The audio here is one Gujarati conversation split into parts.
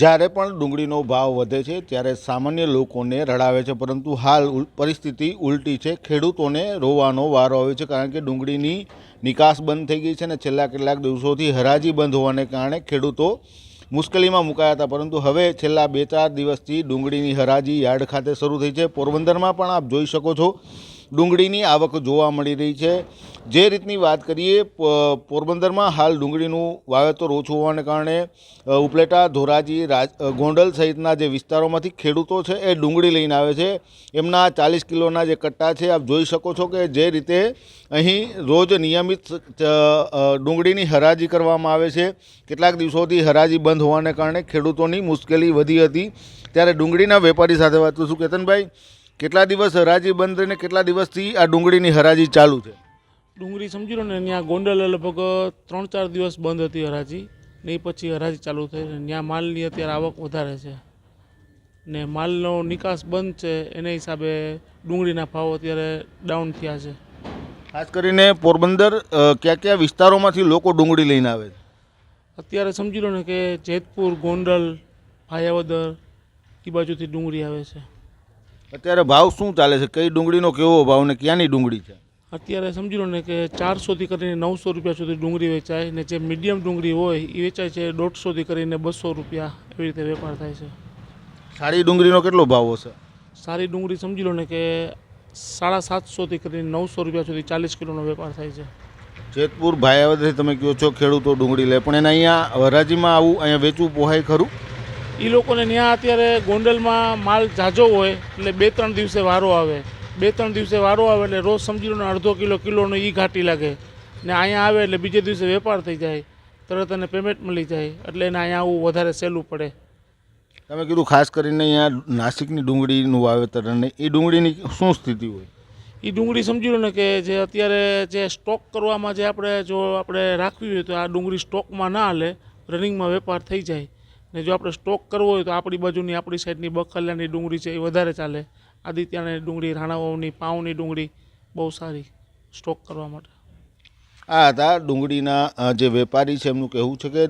જ્યારે પણ ડુંગળીનો ભાવ વધે છે, ત્યારે સામાન્ય લોકોને રડાવે છે, પરંતુ હાલ પરિસ્થિતિ ઉલટી છે. ખેડૂતોને રોવાનો વારો આવે છે, કારણ કે ડુંગળીની નિકાસ બંધ થઈ ગઈ છે અને છેલ્લા કેટલાક દિવસોથી હરાજી બંધ હોવાને કારણે ખેડૂતો મુશ્કેલીમાં મુકાયા હતા. પરંતુ હવે છેલ્લા બે ચાર દિવસથી ડુંગળીની હરાજી યાર્ડ ખાતે શરૂ થઈ છે. પોરબંદરમાં પણ આપ જોઈ શકો છો ડુંગળીની આવક જોવા મળી રહી છે. જે રીતની વાત કરીએ પોરબંદરમાં હાલ ડુંગળીનું વાવેતર ઓછું હોવાને કારણે ઉપલેટા, ધોરાજી, રાજ ગોંડલ સહિતના જે વિસ્તારોમાંથી ખેડૂતો છે એ ડુંગળી લઈને આવે છે. એમના ચાલીસ કિલોના જે કટ્ટા છે, આપ જોઈ શકો છો કે જે રીતે અહીં રોજ નિયમિત ડુંગળીની હરાજી કરવામાં આવે છે. કેટલાક દિવસોથી હરાજી બંધ હોવાને કારણે ખેડૂતોની મુશ્કેલી વધી હતી. ત્યારે ડુંગળીના વેપારી સાથે વાત કરીશું. કેતનભાઈ કેટલા દિવસ હરાજી બંધ રહીને કેટલા દિવસથી આ ડુંગળીની હરાજી ચાલુ છે? ડુંગળી સમજી લો ને ત્યાં ગોંડલ લગભગ ત્રણ ચાર દિવસ બંધ હતી હરાજી ને એ પછી હરાજી ચાલુ થઈ ત્યાં માલની અત્યારે આવક વધારે છે. ને માલનો નિકાસ બંધ છે એને હિસાબે ડુંગળીના ભાવ અત્યારે ડાઉન થયા છે. ખાસ કરીને પોરબંદર કયા કયા વિસ્તારોમાંથી લોકો ડુંગળી લઈને આવે છે? અત્યારે સમજી લો ને કે જેતપુર ગોંડલ ભાયાવદર એ બાજુથી ડુંગળી આવે છે. અત્યારે ભાવ શું ચાલે છે? કઈ ડુંગળીનો કેવો ભાવ ને ક્યાંની ડુંગળી છે? અત્યારે સમજી લો ને કે ચારસોથી કરીને નવસો રૂપિયા સુધી ડુંગળી વેચાય ને જે મીડિયમ ડુંગળી હોય એ વેચાય છે દોઢસોથી કરીને બસો રૂપિયા એવી રીતે વેપાર થાય છે. સારી ડુંગળીનો કેટલો ભાવ હશે? સારી ડુંગળી સમજી લો ને કે સાડા સાતસોથી કરીને નવસો રૂપિયા સુધી ચાલીસ કિલોનો વેપાર થાય છે. જેતપુર ભાયાવદરથી તમે કહો છો ખેડૂતો ડુંગળી લે પણ એને અહીંયા હરાજીમાં આવું અહીંયા વેચવું પોહાય ખરું? એ લોકોને ત્યાં અત્યારે ગોંડલમાં માલ ઝાઝો હોય એટલે બે ત્રણ દિવસે વારો આવે. બે ત્રણ દિવસે વારો આવે એટલે રોજ સમજી લો ને અડધો કિલો કિલોનો એ ઘાટી લાગે. ને અહીંયા આવે એટલે બીજે દિવસે વેપાર થઈ જાય. તરત એને પેમેન્ટ મળી જાય. એટલે એને અહીંયા આવવું વધારે સહેલું પડે. તમે કીધું ખાસ કરીને અહીંયા નાસિકની ડુંગળીનું વાવેતર અને એ ડુંગળીની શું સ્થિતિ હોય? એ ડુંગળી સમજી લો ને કે જે અત્યારે જે સ્ટોક કરવામાં જે આપણે જો આપણે રાખવી હોય તો આ ડુંગળી સ્ટોકમાં ના હાલે રનિંગમાં વેપાર થઈ જાય. ને જો આપણે સ્ટોક કરવો હોય તો આપણી બાજુની આપણી સાઈડની બખલ્યાની ડુંગળી છે એ વધારે ચાલે. આદિત્યની ડુંગળી, રાણાવાવની પાઉની ડુંગળી બહુ સારી સ્ટોક કરવા માટે. આ હતા ડુંગળીના જે વેપારી છે એમનું કહેવું છે કે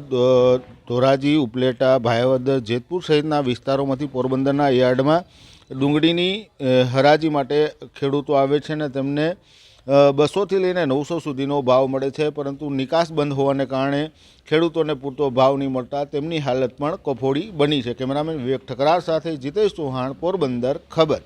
ધોરાજી, ઉપલેટા, ભાયાવદર, જેતપુર સહિતના વિસ્તારોમાંથી પોરબંદરના યાર્ડમાં ડુંગળીની હરાજી માટે ખેડૂતો આવે છે ને તેમને બસોથી લઈને નવસો સુધીનો ભાવ મળે છે, પરંતુ નિકાસ બંધ હોવાને કારણે ખેડૂતોને પૂરતો ભાવ નહીં મળતા તેમની હાલત પણ કફોડી બની છે. કેમેરામેન વિવેક ઠકરાર સાથે જીતેશ ચૌહાણ, પોરબંદર, ખબર.